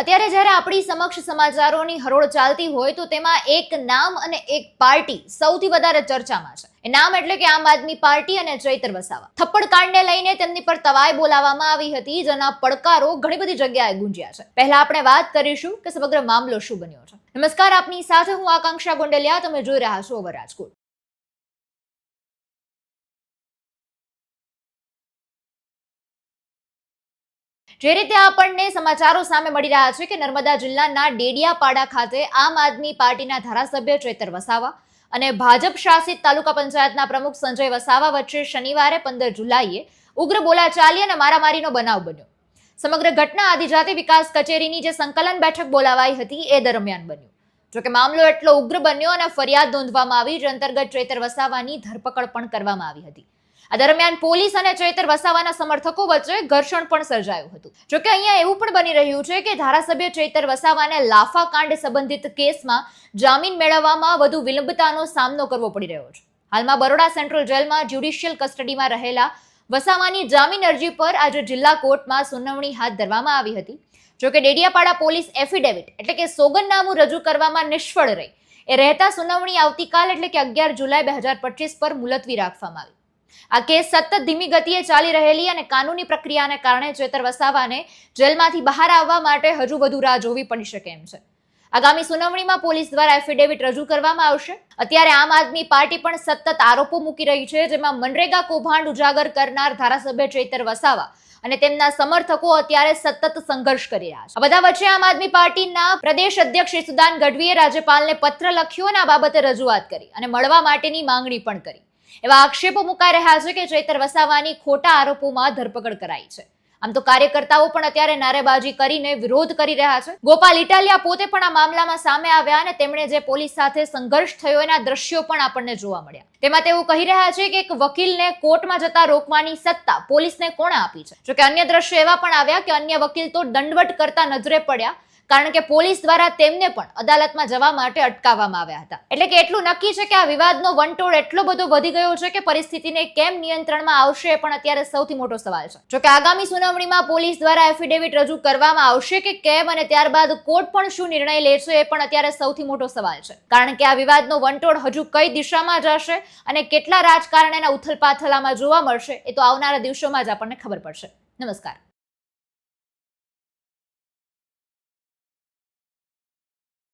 અત્યારે જ્યારે આપણી સમક્ષ સમાચારોની હરોળ ચાલતી હોય તો તેમાં એક નામ અને એક પાર્ટી સૌથી વધારે ચર્ચામાં છે. એ નામ એટલે કે આમ આદમી પાર્ટી અને ચૈતર વસાવા. થપ્પડ કાંડને લઈને તેમની પર તવાય બોલાવવામાં આવી હતી, જેના પડકારો ઘણી બધી જગ્યાએ ગુંજ્યા છે. પહેલા આપણે વાત કરીશું કે સમગ્ર મામલો શું બન્યો છે. નમસ્કાર, આપની સાથે હું આકાંક્ષા ગોંડલિયા. તમે જોઈ રહ્યા છો ઓવર રાજકોટ જે રીતે આપણને સમાચારો સામે મળી રહ્યા છે કે નર્મદા જિલ્લાના ડેડિયાપાડા ખાતે આમ આદમી પાર્ટીના ધારાસભ્ય ચેતર વસાવા અને ભાજપ શાસિત તાલુકા પંચાયતના પ્રમુખ સંજય વસાવા વચ્ચે શનિવારે પંદર જુલાઈએ ઉગ્ર બોલાચાલી અને મારામારીનો બનાવ બન્યો. સમગ્ર ઘટના આદિજાતિ વિકાસ કચેરીની જે સંકલન બેઠક બોલાવાઈ હતી એ દરમિયાન બન્યું. જોકે મામલો એટલો ઉગ્ર બન્યો અને ફરિયાદ નોંધવામાં આવી જે અંતર્ગત ચેતર વસાવાની ધરપકડ પણ કરવામાં આવી હતી. આ દરમિયાન પોલીસ અને ચેતર વસાવાના સમર્થકો વચ્ચે ઘર્ષણ પણ સર્જાયું હતું. જોકે અહીંયા એવું પણ બની રહ્યું છે કે ધારાસભ્ય ચેતર વસાવાને લાફા કાંડ સંબંધિત કેસમાં જામીન મેળવવામાં વધુ વિલંબતાનો સામનો કરવો પડી રહ્યો છે. હાલમાં બરોડા સેન્ટ્રલ જેલમાં જ્યુડિશિયલ કસ્ટડીમાં રહેલા વસાવાની જામીન અરજી પર આજે જિલ્લા કોર્ટમાં સુનાવણી હાથ ધરવામાં આવી હતી. જોકે ડેડિયાપાડા પોલીસ એફિડેવિટ એટલે કે સોગંદનામું રજૂ કરવામાં નિષ્ફળ રહી. એ રહેતા સુનાવણી આવતીકાલ એટલે કે અગિયાર જુલાઈ બે હજાર પચીસ પર મુલતવી રાખવામાં આવી. આ કેસ સતત ધીમી ગતિએ ચાલી રહેલી અને કાનૂની પ્રક્રિયાને કારણે ચેતર વસાવાને જેલમાંથી બહાર આવવા માટે હજુ વધુ રાહ જોવી પડી શકે એમ છે. આગામી સુનાવણીમાં પોલીસ દ્વારા એફિડેવિટ રજૂ કરવામાં આવશે. અત્યારે આમ આદમી પાર્ટી પણ સતત આરોપો મૂકી રહી છે, જેમાં મનરેગા કૌભાંડ ઉજાગર કરનાર ધારાસભ્ય ચેતર વસાવા અને તેમના સમર્થકો અત્યારે સતત સંઘર્ષ કરી રહ્યા છે. બધા વચ્ચે આમ આદમી પાર્ટીના પ્રદેશ અધ્યક્ષ સુદાન ગઢવીએ રાજ્યપાલને પત્ર લખ્યો અને આ બાબતે રજૂઆત કરી અને મળવા માટેની માંગણી પણ કરી. એવા આક્ષેપો મુકાઈ રહ્યા છે કે ચૈતર વસાવાની ખોટા આરોપોમાં ધરપકડ કરાઈ છે. આમ તો કાર્યકર્તાઓ પણ અત્યારે નારેબાજી કરીને વિરોધ કરી રહ્યા છે. ગોપાલ ઇટાલિયા પોતે પણ આ મામલામાં સામે આવ્યા અને તેમણે જે પોલીસ સાથે સંઘર્ષ થયો એના દ્રશ્યો પણ આપણને જોવા મળ્યા. તેમાં તેઓ કહી રહ્યા છે કે એક વકીલને કોર્ટમાં જતા રોકવાની સત્તા પોલીસને કોણે આપી છે? જોકે અન્ય દ્રશ્યો એવા પણ આવ્યા કે અન્ય વકીલ તો દંડવટ કરતા નજરે પડ્યા. કારણ કે પોલીસ દ્વારા તેમને પણ અદાલતમાં જવા માટે અટકાવવામાં આવ્યા હતા. એટલે કે એટલું નક્કી છે કે આ વિવાદનો વંટોળ એટલો બધો વધી ગયો છે કે પરિસ્થિતિને કેમ નિયંત્રણમાં આવશે એ પણ અત્યારે સૌથી મોટો સવાલ છે. જોકે આગામી સુનાવણીમાં પોલીસ દ્વારા એફિડેવિટ રજૂ કરવામાં આવશે કે કેમ અને ત્યારબાદ કોર્ટ પણ શું નિર્ણય લે છે એ પણ અત્યારે સૌથી મોટો સવાલ છે. કારણ કે આ વિવાદનો વંટોળ હજુ કઈ દિશામાં જશે અને કેટલા રાજકારણ એના ઉથલપાથલામાં જોવા મળશે એ તો આવનારા દિવસોમાં જ આપણને ખબર પડશે. નમસ્કાર.